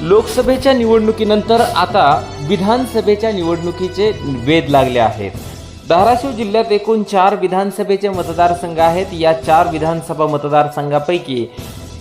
लोकसभेच्या निवडणुकीनंतर आता विधानसभेच्या निवडणुकीचे वेध लागले आहेत. धाराशिव जिल्ह्यात एकूण चार विधानसभेचे मतदारसंघ आहेत. या चार विधानसभा मतदारसंघापैकी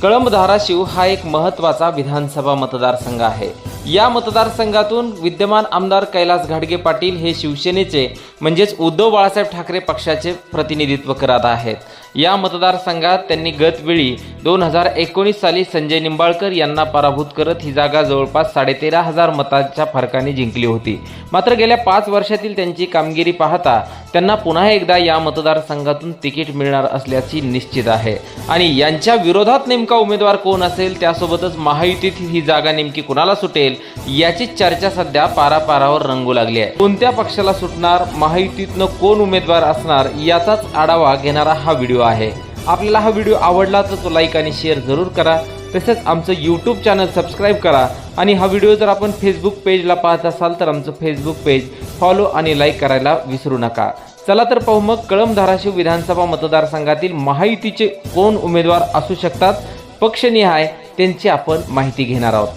कळंब धाराशिव हा एक महत्त्वाचा विधानसभा मतदारसंघ आहे. या मतदारसंघातून विद्यमान आमदार कैलास घाडगे पाटील हे शिवसेनेचे म्हणजेच उद्धव बाळासाहेब ठाकरे पक्षाचे प्रतिनिधित्व करत आहेत. या मतदारसंघात त्यांनी गतवेळी दोन हजार एकोणीस साली संजय निंबाळकर यांना पराभूत करत ही जागा जवळपास साडेतेरा हजार मतांच्या फरकाने जिंकली होती. मात्र गेल्या पाच वर्षातील त्यांची कामगिरी पाहता त्यांना पुन्हा एकदा या मतदारसंघातून तिकीट मिळणार असल्याची निश्चित आहे. आणि यांच्या विरोधात नेमका उमेदवार कोण असेल त्यासोबतच महायुतीत ही जागा नेमकी कुणाला सुटेल याची चर्चा सध्या पारापारावर रंगू लागली आहे. कोणत्या पक्षाला सुटणार महायुतीतनं कोण उमेदवार असणार याचाच आढावा घेणारा हा व्हिडिओ आहे. आपल्याला हा व्हिडिओ आवडला तर तो लाईक आणि शेअर जरूर करा. तसेच आमचं यूट्यूब चॅनल सबस्क्राईब करा. आणि हा व्हिडिओ जर आपण फेसबुक पेजला पाहत असाल तर आमचं फेसबुक पेज फॉलो आणि लाईक करायला विसरू नका. चला तर पाहू मग कळम धाराशिव विधानसभा मतदारसंघातील महायुतीचे कोण उमेदवार असू शकतात? पक्षनिहाय त्यांची आपण माहिती घेणार आहोत.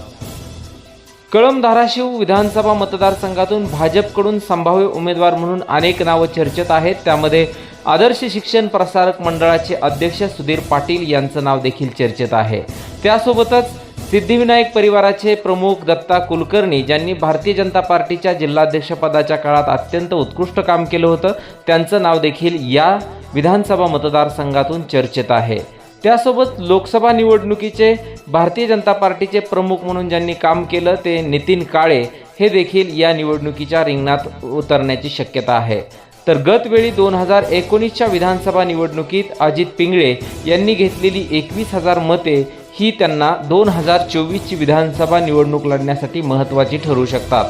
कळम धाराशिव विधानसभा मतदारसंघातून भाजपकडून संभाव्य उमेदवार म्हणून अनेक नावं चर्चेत आहेत. त्यामध्ये आदर्श शिक्षण प्रसारक मंडळाचे अध्यक्ष सुधीर पाटील यांचं नाव देखील चर्चेत आहे. त्यासोबतच सिद्धिविनायक परिवाराचे प्रमुख दत्ता कुलकर्णी ज्यांनी भारतीय जनता पार्टीच्या जिल्हाध्यक्षपदाच्या काळात अत्यंत उत्कृष्ट काम केलं होतं त्यांचं नाव देखील या विधानसभा मतदारसंघातून चर्चेत आहे. त्यासोबत लोकसभा निवडणुकीचे भारतीय जनता पार्टीचे प्रमुख म्हणून ज्यांनी काम केलं ते नितीन काळे हे देखील या निवडणुकीच्या रिंगणात उतरण्याची शक्यता आहे. तर गतवेळी दोन हजार एकोणीसच्या विधानसभा निवडणुकीत अजित पिंगळे यांनी घेतलेली एकवीस हजार मते ही त्यांना दोन हजार चोवीसची विधानसभा निवडणूक लढण्यासाठी महत्त्वाची ठरू शकतात.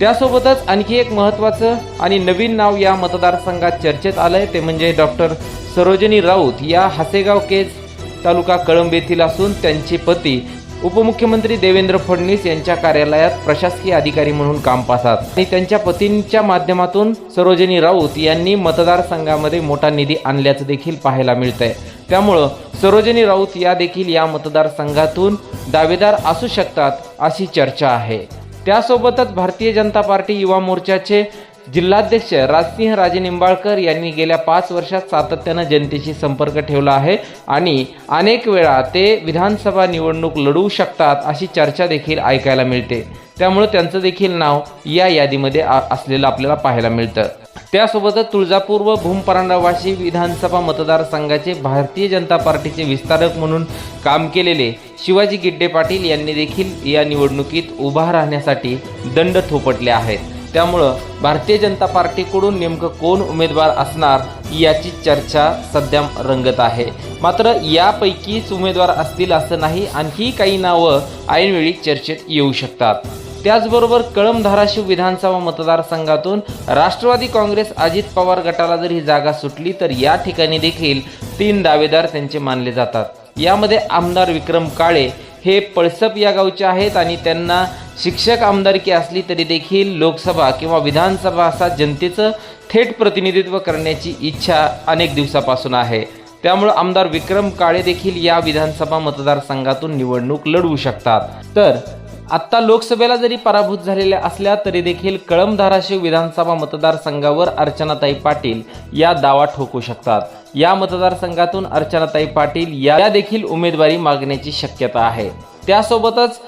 त्यासोबतच आणखी एक महत्त्वाचं आणि नवीन नाव या मतदारसंघात चर्चेत आलं आहे ते म्हणजे डॉक्टर सरोजिनी राऊत या हसेगाव केज तालुका कळंब येथील असून त्यांचे पती उपमुख्यमंत्री देवेंद्र फडणवीस यांच्या कार्यालयात प्रशासकीय अधिकारी म्हणून काम पाहतात. आणि त्यांच्या पतींच्या माध्यमातून सरोजिनी राऊत यांनी मतदारसंघामध्ये मोठा निधी आणल्याचं देखील पाहायला मिळतंय. त्यामुळं सरोजिनी राऊत या देखील या मतदारसंघातून दावेदार असू शकतात अशी चर्चा आहे. त्यासोबतच भारतीय जनता पार्टी युवा मोर्चाचे जिल्हाध्यक्ष राजसिंह राजे निंबाळकर यांनी गेल्या पाच वर्षात सातत्यानं जनतेशी संपर्क ठेवला आहे आणि अनेक वेळा ते विधानसभा निवडणूक लढवू शकतात अशी चर्चा देखील ऐकायला मिळते. त्यामुळे त्यांचं देखील नाव या यादीमध्ये आ- असलेलं आपल्याला पाहायला मिळतं. त्यासोबतच तुळजापूर व भूमपरांडावाशी विधानसभा मतदारसंघाचे भारतीय जनता पार्टीचे विस्तारक म्हणून काम केलेले शिवाजी गिड्डे पाटील यांनी देखील या निवडणुकीत उभा राहण्यासाठी दंड थोपटले आहेत. त्यामुळं भारतीय जनता पार्टीकडून नेमकं कोण उमेदवार असणार याची चर्चा सध्या रंगत आहे. मात्र यापैकीच उमेदवार असतील असं नाही आणखी काही नावं ऐनवेळी चर्चेत येऊ शकतात. त्याचबरोबर कळम धाराशिव विधानसभा मतदारसंघातून राष्ट्रवादी काँग्रेस अजित पवार गटाला जर ही जागा सुटली तर या ठिकाणी देखील तीन दावेदार त्यांचे मानले जातात. यामध्ये आमदार विक्रम काळे हे पळसप या गावचे आहेत आणि त्यांना शिक्षक आमदारकी असली तरी देखील लोकसभा किंवा विधानसभा असा जनतेचं थेट प्रतिनिधित्व करण्याची इच्छा अनेक दिवसापासून आहे. त्यामुळं आमदार विक्रम काळे देखील या विधानसभा मतदारसंघातून निवडणूक लढवू शकतात. तर आत्ता लोकसभेला जरी पराभूत झालेल्या असल्या तरी देखील कळम धाराशिव विधानसभा मतदारसंघावर अर्चनाताई पाटील या दावा ठोकू शकतात. या मतदारसंघातून अर्चनाताई पाटील या देखील उमेदवारी मागण्याची शक्यता आहे. त्यासोबतच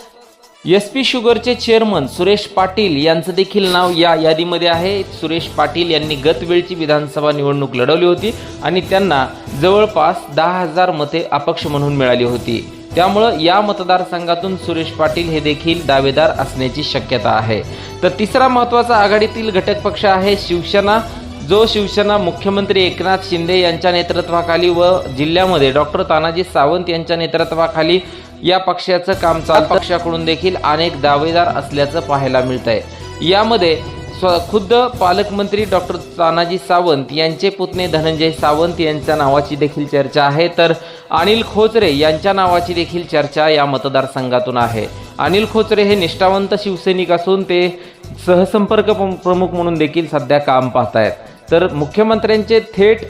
एस पी शुगरचे चेअरमन सुरेश पाटील यांचं देखील नाव या यादीमध्ये आहे. सुरेश पाटील यांनी गतवेळची विधानसभा निवडणूक लढवली होती आणि त्यांना जवळपास दहा हजार मते अपक्ष म्हणून मिळाली होती. त्यामुळं या मतदारसंघातून सुरेश पाटील हे देखील दावेदार असण्याची शक्यता आहे. तर तिसरा महत्त्वाचा आघाडीतील घटक पक्ष आहे शिवसेना. जो शिवसेना मुख्यमंत्री एकनाथ शिंदे यांच्या नेतृत्वाखाली व जिल्ह्यामध्ये डॉक्टर तानाजी सावंत यांच्या नेतृत्वाखाली या पक्षाचं काम चाल पक्षाकडून देखील अनेक दावेदार असल्याचं पाहायला मिळत आहे यामध्ये स्व खुद्द पालकमंत्री डॉक्टर तानाजी सावंत यांचे पुतणे धनंजय सावंत यांच्या नावाची देखील चर्चा आहे. तर अनिल खोचरे यांच्या नावाची देखील चर्चा या मतदारसंघातून आहे. अनिल खोचरे हे निष्ठावंत शिवसैनिक असून ते सहसंपर्क प्रमुख म्हणून देखील सध्या काम पाहत आहेत तर मुख्यमंत्र्यांचे थेट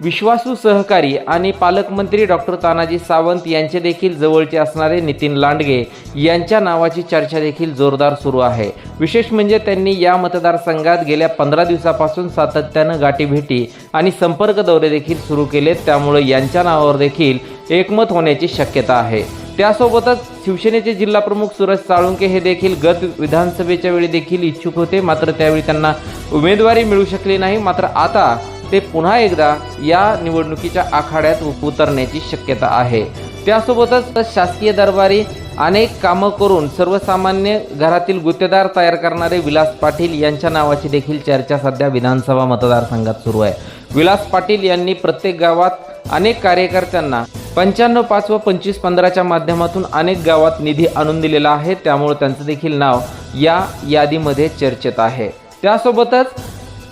विश्वासू सहकारी आणि पालकमंत्री डॉक्टर तानाजी सावंत यांचे देखील जवळचे असणारे नितीन लांडगे यांच्या नावाची चर्चा देखील जोरदार सुरू आहे. विशेष म्हणजे त्यांनी या मतदारसंघात गेल्या पंधरा दिवसापासून सातत्यानं गाठीभेटी आणि संपर्क दौरे देखील सुरू केलेत. त्यामुळे यांच्या नावावर देखील एकमत होण्याची शक्यता आहे. त्यासोबतच शिवसेनेचे जिल्हाप्रमुख सुरज साळुंके हे देखील गत विधानसभेच्या वेळी देखील इच्छुक होते. मात्र त्यावेळी त्यांना उमेदवारी मिळू शकली नाही. मात्र आता ते पुन्हा एकदा या निवडणुकीच्या आखाड्यात उतरण्याची शक्यता आहे. त्यासोबतच शासकीय दरबारी अनेक कामं करून सर्वसामान्य घरातील गुत्तेदार तयार करणारे विलास पाटील यांच्या नावाची देखील चर्चा सध्या विधानसभा मतदारसंघात सुरू आहे. विलास पाटील यांनी प्रत्येक गावात अनेक कार्यकर्त्यांना पंच्याण्णव पाच व पंचवीस पंधराच्या माध्यमातून अनेक गावात निधी आणून दिलेला आहे. त्यामुळे त्यांचं देखील नाव या यादीमध्ये चर्चेत आहे. त्यासोबतच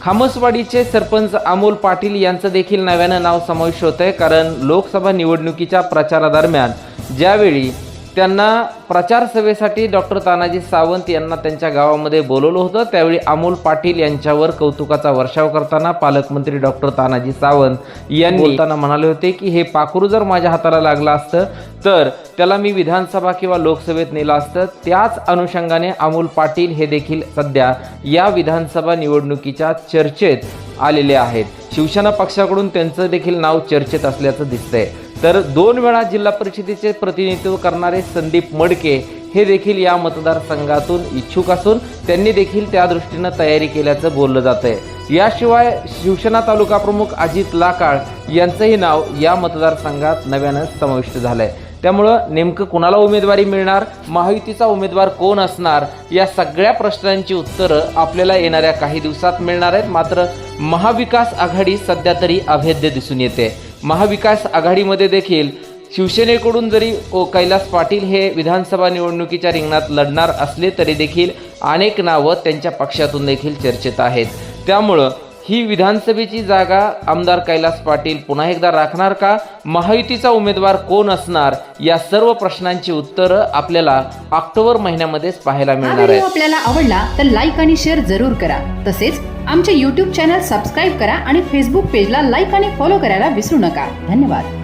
खामसवाडीचे सरपंच अमोल पाटील यांचं देखील नव्यानं नाव समाविष्ट होत आहे कारण लोकसभा निवडणुकीच्या प्रचारादरम्यान ज्यावेळी त्यांना प्रचार सभेसाठी डॉक्टर तानाजी सावंत यांना त्यांच्या गावामध्ये बोलवलं होतं. त्यावेळी अमोल पाटील यांच्यावर कौतुकाचा वर्षाव करताना पालकमंत्री डॉक्टर तानाजी सावंत यांनी बोलताना म्हणाले होते की हे पाखरू जर माझ्या हाताला लागलं असतं तर त्याला मी विधानसभा किंवा लोकसभेत नेलं असतं. त्याच अनुषंगाने अमोल पाटील हे देखील सध्या या विधानसभा निवडणुकीच्या चर्चेत आलेले आहेत. शिवसेना पक्षाकडून त्यांचं देखील नाव चर्चेत असल्याचं दिसतंय. तर दोन वेळा जिल्हा परिषदेचे प्रतिनिधित्व करणारे संदीप मडके हे देखील या मतदारसंघातून इच्छुक असून त्यांनी देखील त्या दृष्टीनं तयारी केल्याचं बोललं जात आहे याशिवाय शिवसेना तालुका प्रमुख अजित लाकाळ यांचंही नाव या मतदारसंघात नव्यानं समाविष्ट झालंय. त्यामुळं नेमकं कुणाला उमेदवारी मिळणार महायुतीचा उमेदवार कोण असणार या सगळ्या प्रश्नांची उत्तरं आपल्याला येणाऱ्या काही दिवसात मिळणार आहेत. मात्र महाविकास आघाडी सध्या तरी अभेद्य दिसून येते. महाविकास आघाडीमध्ये देखील शिवसेनेकडून जरी ओ कैलास पाटील हे विधानसभा निवडणुकीच्या रिंगणात लढणार असले तरी देखील अनेक नावं त्यांच्या पक्षातून देखील चर्चेत आहेत. त्यामुळं ही विधानसभेची जागा आमदार कैलास पाटील पुन्हा एकदा राखणार का? महायुतीचा उमेदवार कोण असणार? या सर्व प्रश्नांची उत्तरं आपल्याला ऑक्टोबर महिन्यामध्येच पाहायला मिळणार आहेत. आपल्याला आवडला तर लाईक आणि शेअर जरूर करा. तसेच आमचे यूट्यूब चॅनल सबस्क्राईब करा आणि फेसबुक पेजला लाईक आणि फॉलो करायला विसरू नका. धन्यवाद.